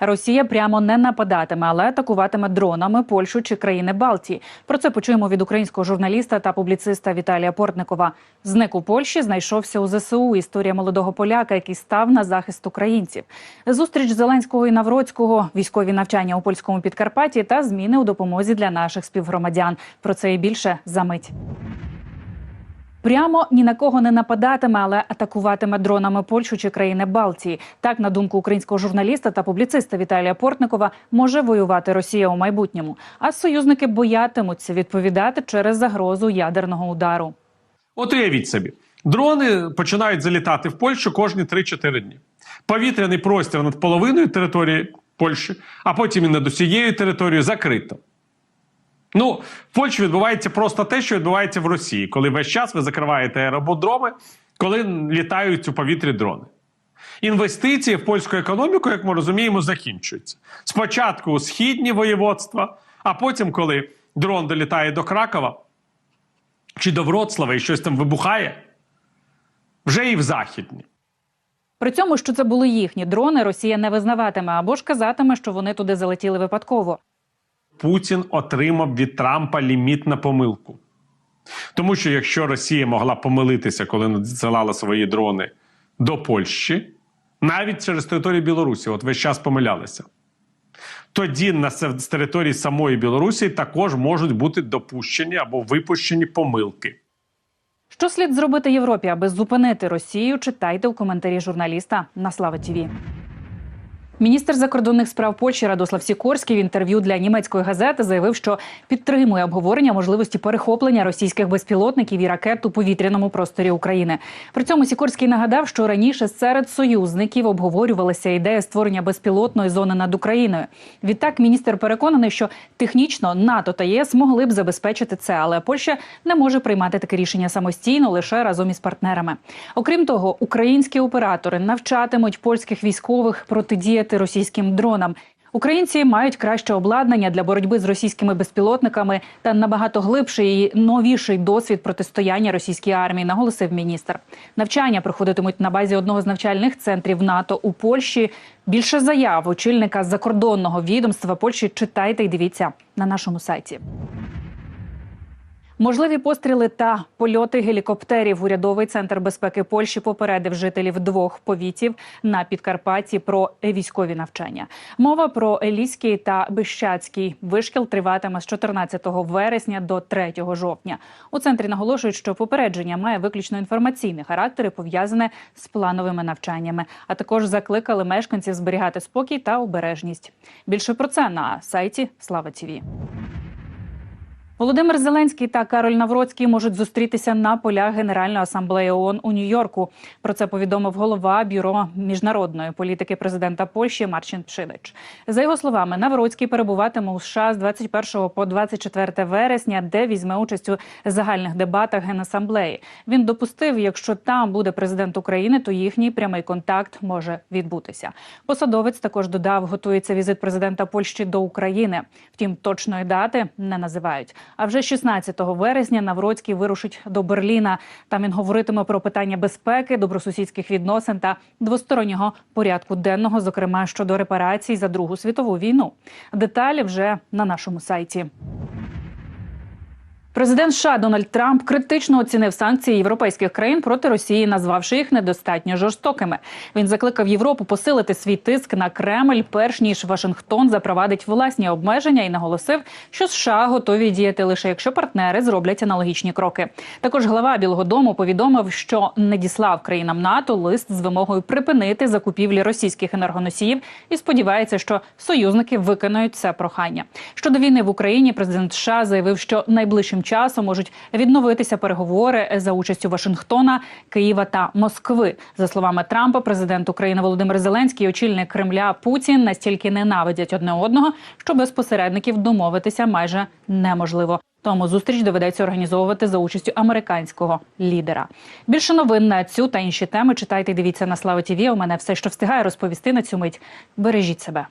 Росія прямо не нападатиме, але атакуватиме дронами Польщу чи країни Балтії. Про це почуємо від українського журналіста та публіциста Віталія Портникова. Зник у Польщі знайшовся у ЗСУ. Історія молодого поляка, який став на захист українців. Зустріч Зеленського і Навроцького, військові навчання у польському Підкарпатті та зміни у допомозі для наших співгромадян. Про це і більше за мить. Прямо ні на кого не нападатиме, але атакуватиме дронами Польщу чи країни Балтії. Так, на думку українського журналіста та публіциста Віталія Портникова, може воювати Росія у майбутньому. А союзники боятимуться відповідати через загрозу ядерного удару. От уявіть собі, дрони починають залітати в Польщу кожні 3-4 дні. Повітряний простір над половиною території Польщі, а потім і над усією територією закрито. Ну, в Польщі відбувається просто те, що відбувається в Росії, коли весь час ви закриваєте аероподроми, коли літають у повітрі дрони. Інвестиції в польську економіку, як ми розуміємо, закінчуються. Спочатку східні воєводства, а потім, коли дрон долітає до Кракова чи до Вроцлава і щось там вибухає, вже і в західні. При цьому, що це були їхні дрони, Росія не визнаватиме або ж казатиме, що вони туди залетіли випадково. Путін отримав від Трампа ліміт на помилку. Тому що якщо Росія могла помилитися, коли надсилала свої дрони до Польщі, навіть через територію Білорусі, от весь час помилялися. Тоді на з території самої Білорусі також можуть бути допущені або випущені помилки. Що слід зробити Європі, аби зупинити Росію? Читайте у коментарі журналіста на Слава ТІВІ. Міністр закордонних справ Польщі Радослав Сікорський в інтерв'ю для німецької газети заявив, що підтримує обговорення можливості перехоплення російських безпілотників і ракет у повітряному просторі України. При цьому Сікорський нагадав, що раніше серед союзників обговорювалася ідея створення безпілотної зони над Україною. Відтак, міністр переконаний, що технічно НАТО та ЄС могли б забезпечити це, але Польща не може приймати таке рішення самостійно лише разом із партнерами. Окрім того, українські оператори навчатимуть польських військових протидіяти російським дронам. Українці мають краще обладнання для боротьби з російськими безпілотниками та набагато глибший і новіший досвід протистояння російській армії, наголосив міністр. Навчання проходитимуть на базі одного з навчальних центрів НАТО у Польщі. Більше заяв очільника закордонного відомства Польщі читайте і дивіться на нашому сайті. Можливі постріли та польоти гелікоптерів. Урядовий центр безпеки Польщі попередив жителів двох повітів на Підкарпатті про військові навчання. Мова про Еліський та Бищацький вишкіл триватиме з 14 вересня до 3 жовтня. У центрі наголошують, що попередження має виключно інформаційний характер і пов'язане з плановими навчаннями. А також закликали мешканців зберігати спокій та обережність. Більше про це на сайті Слава ТІВІ. Володимир Зеленський та Кароль Навроцький можуть зустрітися на полях Генеральної асамблеї ООН у Нью-Йорку. Про це повідомив голова бюро міжнародної політики президента Польщі Марчин Пшидич. За його словами, Навроцький перебуватиме у США з 21 по 24 вересня, де візьме участь у загальних дебатах Генасамблеї. Він допустив, якщо там буде президент України, то їхній прямий контакт може відбутися. Посадовець також додав, готується візит президента Польщі до України. Втім, точної дати не називають. А вже 16 вересня Навроцький вирушить до Берліна. Там він говоритиме про питання безпеки, добросусідських відносин та двостороннього порядку денного, зокрема щодо репарацій за Другу світову війну. Деталі вже на нашому сайті. Президент США Дональд Трамп критично оцінив санкції європейських країн проти Росії, назвавши їх недостатньо жорстокими. Він закликав Європу посилити свій тиск на Кремль, перш ніж Вашингтон запровадить власні обмеження, і наголосив, що США готові діяти лише якщо партнери зроблять аналогічні кроки. Також глава Білого Дому повідомив, що надіслав країнам НАТО лист з вимогою припинити закупівлі російських енергоносіїв і сподівається, що союзники виконають це прохання. Щодо війни в Україні, президент США заявив, що найближчим часом можуть відновитися переговори за участю Вашингтона, Києва та Москви. За словами Трампа, президент України Володимир Зеленський, і очільник Кремля Путін настільки ненавидять одне одного, що без посередників домовитися майже неможливо. Тому зустріч доведеться організовувати за участю американського лідера. Більше новин на цю та інші теми читайте. Дивіться на Слава ТІВІ. У мене все, що встигає розповісти на цю мить. Бережіть себе.